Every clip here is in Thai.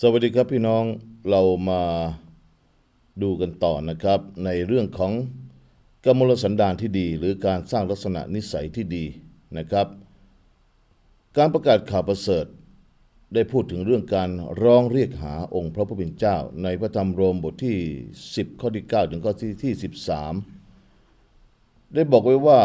สวัสดีครับพี่น้องเรามาดูกันต่อนะครับ ในเรื่องของกมลสันดานที่ดี หรือการสร้างลักษณะนิสัยที่ดีนะครับ การประกาศข่าวประเสริฐ ได้พูดถึงเรื่องการร้องเรียกหาองค์พระผู้เป็นเจ้า ในพระธรรมโรมบทที่ 10 ข้อที่ 9 ถึงข้อที่ที่ 13 ได้บอกไว้ว่า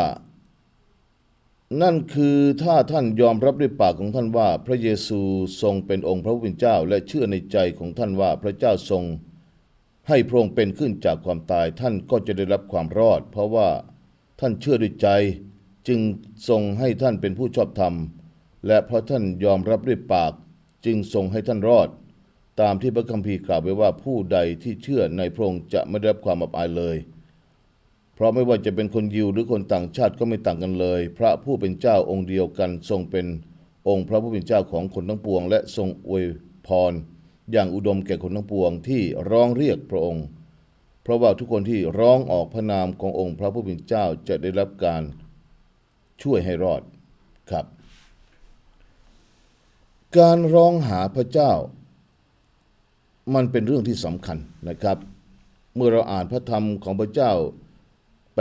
นั่นคือถ้าท่านยอมรับด้วยปากของท่านว่า พระเยซูทรงเป็นองค์พระผู้เป็นเจ้า และเชื่อในใจของท่านว่าพระเจ้าทรง ให้พระองค์เป็นขึ้นจากความตาย ท่านก็จะได้รับความรอด เพราะว่าท่านเชื่อด้วยใจ จึงทรงให้ท่านเป็นผู้ชอบธรรม และเพราะท่านยอมรับด้วยปาก จึงทรงให้ท่านรอด ตามที่พระคัมภีร์กล่าวไว้ว่าผู้ใดที่เชื่อในพระองค์จะไม่ได้รับความอับอายเลย เพราะไม่ว่าจะเป็นคนยิวหรือคนต่างชาติก็ไม่ต่างกันเลย พระผู้เป็นเจ้าองค์เดียวกันทรงเป็นองค์พระผู้เป็นเจ้าของคนทั้งปวง และทรงอวยพร อย่างอุดมแก่คนทั้งปวงที่ร้องเรียกพระองค์ เพราะว่าทุกคนที่ร้องออกพระนามขององค์พระผู้เป็นเจ้าจะได้รับการช่วยให้รอดครับ การร้องหาพระเจ้า มันเป็นเรื่องที่สำคัญนะครับ เมื่อเราอ่านพระธรรมของพระเจ้า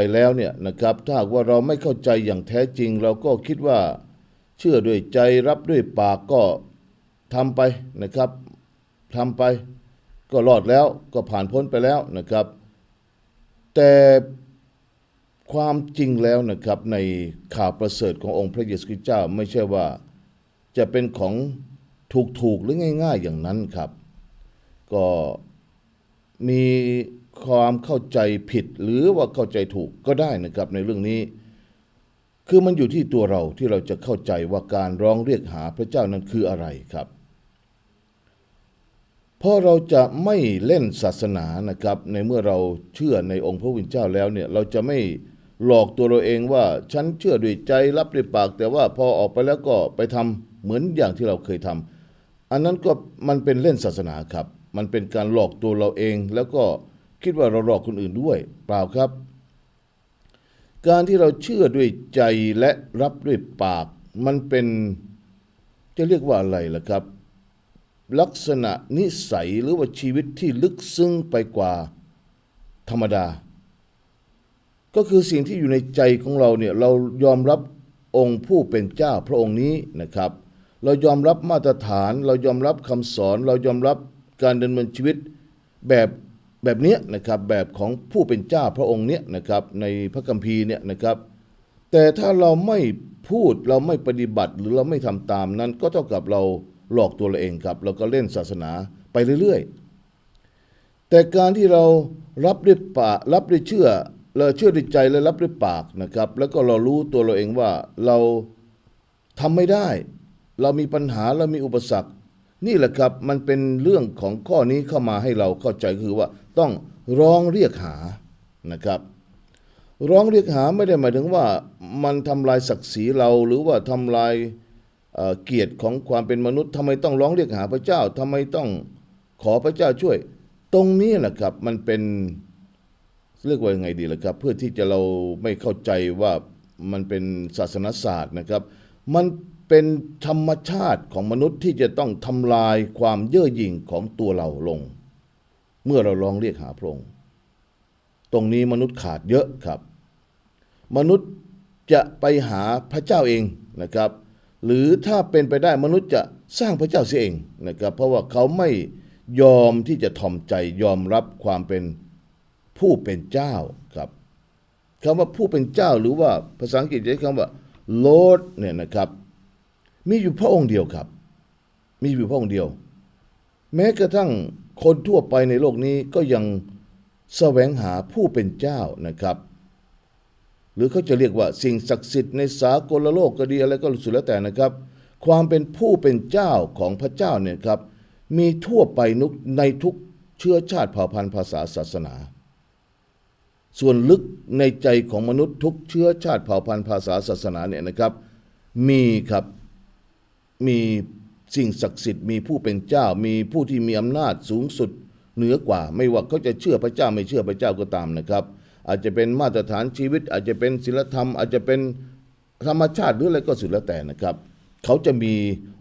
ไปแล้วเนี่ยนะครับ ถ้าหากว่าเราไม่เข้าใจอย่างแท้จริง เราก็คิดว่า เชื่อด้วยใจรับด้วยปากก็ทำไปนะครับทำไป ก็รอดแล้วก็ผ่านพ้นไปแล้วนะครับ แต่ความจริงแล้วนะครับในข่าวประเสริฐขององค์พระเยซูคริสต์เจ้าไม่ใช่ว่าจะเป็นของถูกๆหรือง่าย ๆอย่างนั้นครับ ก็มี ความเข้าใจผิดหรือว่าเข้าใจถูกก็ได้นะครับในเรื่องนี้ คือมันอยู่ที่ตัวเราที่เราจะเข้าใจว่าการร้องเรียกหาพระเจ้านั้นคืออะไรครับ เพราะเราจะไม่เล่นศาสนานะครับ ในเมื่อเราเชื่อในองค์พระวิญเจ้าแล้วเนี่ยเราจะไม่หลอกตัวเราเองว่าฉันเชื่อด้วยใจรับด้วยปาก แต่ว่าพอออกไปแล้วก็ไปทำเหมือนอย่างที่เราเคยทำอันนั้นก็มันเป็นเล่นศาสนาครับ มันเป็นการหลอกตัวเราเองแล้วก็ คิดว่าเราหลอกคนอื่นด้วย เปล่าครับ การที่เราเชื่อด้วยใจและรับด้วยปาก มันเป็นจะเรียกว่าอะไรล่ะครับ ลักษณะนิสัยหรือว่าชีวิตที่ลึกซึ้งไปกว่าธรรมดา ก็คือสิ่งที่อยู่ในใจของเราเนี่ยเรายอมรับองค์ผู้เป็นเจ้าพระองค์นี้นะครับ เรายอมรับมาตรฐาน เรายอมรับคำสอน เรายอมรับการดำเนินชีวิตแบบ แบบเนี้ยนะครับแบบของผู้เป็นเจ้าพระองค์เนี้ยนะครับในพระคัมภีร์เนี่ยนะครับ แต่ถ้าเราไม่พูดเราไม่ปฏิบัติหรือเราไม่ทำตามนั้น ก็เท่ากับเราหลอกตัวเราเองครับ เราก็เล่นศาสนาไปเรื่อยๆ แต่การที่เรารับด้วยปากรับด้วยเชื่อเราเชื่อด้วยใจและรับด้วยปากนะครับ แล้วก็เรารู้ตัวเราเองว่าเราทำไม่ได้ เรามีปัญหาเรามีอุปสรรคนี่แหละครับมันเป็นเรื่องของข้อนี้เข้ามาให้เราเข้าใจคือว่า ต้องร้องเรียกหานะครับ ร้องเรียกหาไม่ได้หมายถึงว่ามันทำลายศักดิ์ศรีเราหรือว่าทำลายเอ่อเกียรติของความเป็นมนุษย์ทำไมต้องร้องเรียกหาพระเจ้าทำไมต้องขอพระเจ้าช่วย ตรงนี้แหละครับมันเป็นเรียกว่ายังไงดีล่ะครับ เพื่อที่จะเราไม่เข้าใจว่ามันเป็นศาสนศาสตร์นะครับ มันเป็นธรรมชาติของมนุษย์ที่จะต้องทำลายความเย่อหยิ่งของตัวเราลง เมื่อเราร้องเรียกหาพระองค์ ตรงนี้มนุษย์ขาดเยอะครับ มนุษย์จะไปหาพระเจ้าเองนะครับ หรือถ้าเป็นไปได้มนุษย์จะสร้างพระเจ้าเสียเองนะครับ เพราะว่าเขาไม่ยอมที่จะถ่อมใจยอมรับความเป็นผู้เป็นเจ้าครับคำว่าผู้เป็นเจ้าหรือว่าภาษาอังกฤษใช้คำว่า Lord เนี่ยนะครับมีอยู่พระองค์เดียวครับ มีอยู่พระองค์เดียว แม้กระทั่ง คนทั่วไปในโลกนี้ก็ยังแสวงหาผู้เป็นเจ้านะครับ หรือเขาจะเรียกว่าสิ่งศักดิ์สิทธิ์ในสากลโลกก็ดีอะไรก็สุดแล้วแต่นะครับ ความเป็นผู้เป็นเจ้าของพระเจ้าเนี่ยครับ มีทั่วไปนุกในทุกเชื้อชาติเผ่าพันธุ์ภาษาศาสนา ส่วนลึกในใจของมนุษย์ทุกเชื้อชาติเผ่าพันธุ์ภาษาศาสนาเนี่ยนะครับ มีครับมี สิ่งศักดิ์สิทธิ์มีผู้เป็นเจ้ามีผู้ที่มีอำนาจสูงสุดเหนือกว่า ไม่ว่าเขาจะเชื่อพระเจ้าไม่เชื่อพระเจ้าก็ตามนะครับ อาจจะเป็นมาตรฐานชีวิต อาจจะเป็นศีลธรรม อาจจะเป็นธรรมชาติหรืออะไรก็สุดแล้วแต่นะครับ เขาจะมี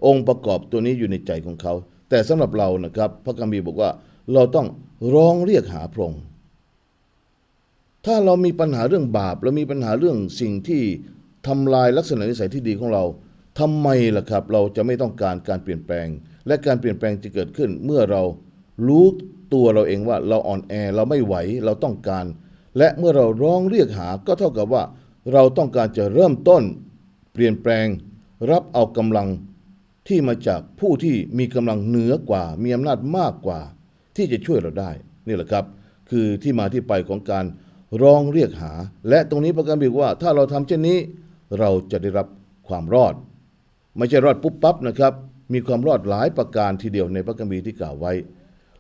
องค์ประกอบตัวนี้อยู่ในใจของเขา แต่สำหรับเรานะครับ พระคัมภีร์บอกว่าเราต้องร้องเรียกหาพระองค์ถ้าเรามีปัญหาเรื่องบาปเรามีปัญหาเรื่องสิ่งที่ทำลายลักษณะนิสัยที่ดีของเรา ทำไมล่ะครับ เราจะไม่ต้องการการเปลี่ยนแปลง และการเปลี่ยนแปลงจะเกิดขึ้นเมื่อเรารู้ตัวเราเองว่าเราอ่อนแอเราไม่ไหวเราต้องการ และเมื่อเราร้องเรียกหาก็เท่ากับว่า เราต้องการจะเริ่มต้น เปลี่ยนแปลง รับเอากำลังที่มาจากผู้ที่มีกำลังเหนือกว่า มีอำนาจมากกว่า ที่จะช่วยเราได้ นี่แหละครับ คือที่มาที่ไปของการร้องเรียกหา และตรงนี้พระคัมภีร์ว่า ถ้าเราทำเช่นนี้ เราจะได้รับความรอด ไม่ใช่รอดปุ๊บปั๊บนะครับ มีความรอดหลายประการทีเดียวในพระคัมภีร์ที่กล่าวไว้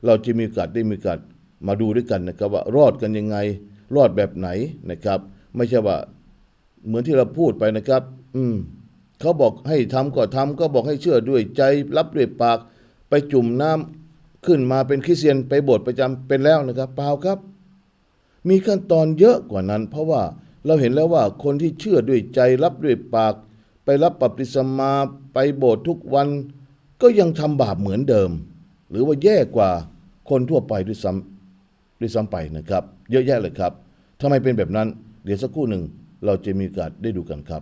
เราจะมีโอกาสได้มีโอกาสมาดูด้วยกันนะครับว่ารอดกันยังไง รอดแบบไหนนะครับ ไม่ใช่ว่าเหมือนที่เราพูดไปนะครับ อืมเขาบอกให้ทำก็ทำก็บอกให้เชื่อด้วยใจ รับด้วยปากไปจุ่มน้ำขึ้นมาเป็นคริสเตียนไปโบสถ์ประจำเป็นแล้วนะครับเปล่าครับ มีขั้นตอนเยอะกว่านั้น เพราะว่าเราเห็นแล้วว่าคนที่เชื่อด้วยใจรับด้วยปาก ไปรับปฏิสมาไปโบสถ์ทุกวันก็ยังทำบาปเหมือนเดิม หรือว่าแย่กว่าคนทั่วไปด้วยซ้ำด้วยซ้ำไปนะครับ เยอะแยะเลยครับทำไมเป็นแบบนั้น เดี๋ยวสักครู่หนึ่งเราจะมีโอกาสได้ดูกันครับ